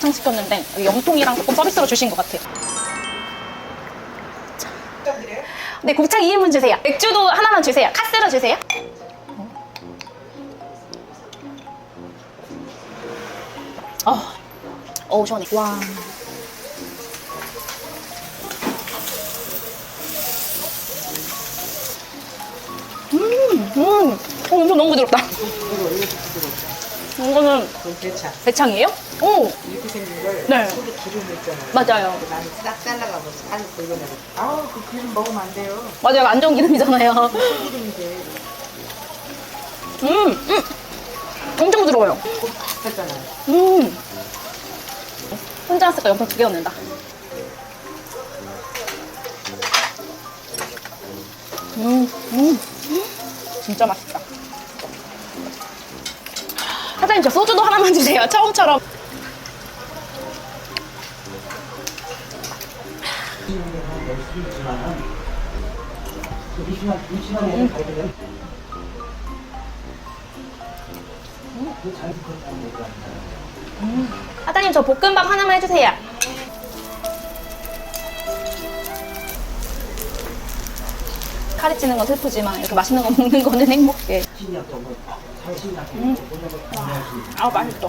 상 시켰는데 여기 염통이랑 조금 서비스로 주신 것 같아요. 네, 곱창 2인분 주세요. 맥주도 하나만 주세요. 카스로 주세요. 어, 어 시원해. 와. 음, 음, 어, 너무 부드럽다. 이거는 그건 대차. 대창이에요? 오, 이렇게 생긴 걸 네. 속에 기름 있잖아요. 맞아요. 나는 싹 잘라가고 살 긁어내고. 아우 그 기름 먹으면 안 돼요. 맞아요. 안전 기름이잖아요. 기름인데 음, 음, 엄청 부드러워요. 꼭 비슷하잖아요. 음. 혼자 왔을까 염통 두개 넣는다. 음, 음, 진짜 맛있다. 사장님 저 소주도 하나만 주세요. 처음처럼. 사장님 저 볶음밥 하나만 해주세요. 칼이 찌는 건 슬프지만 이렇게 맛있는 거 먹는 거는 행복해. 음. 아 맛있어.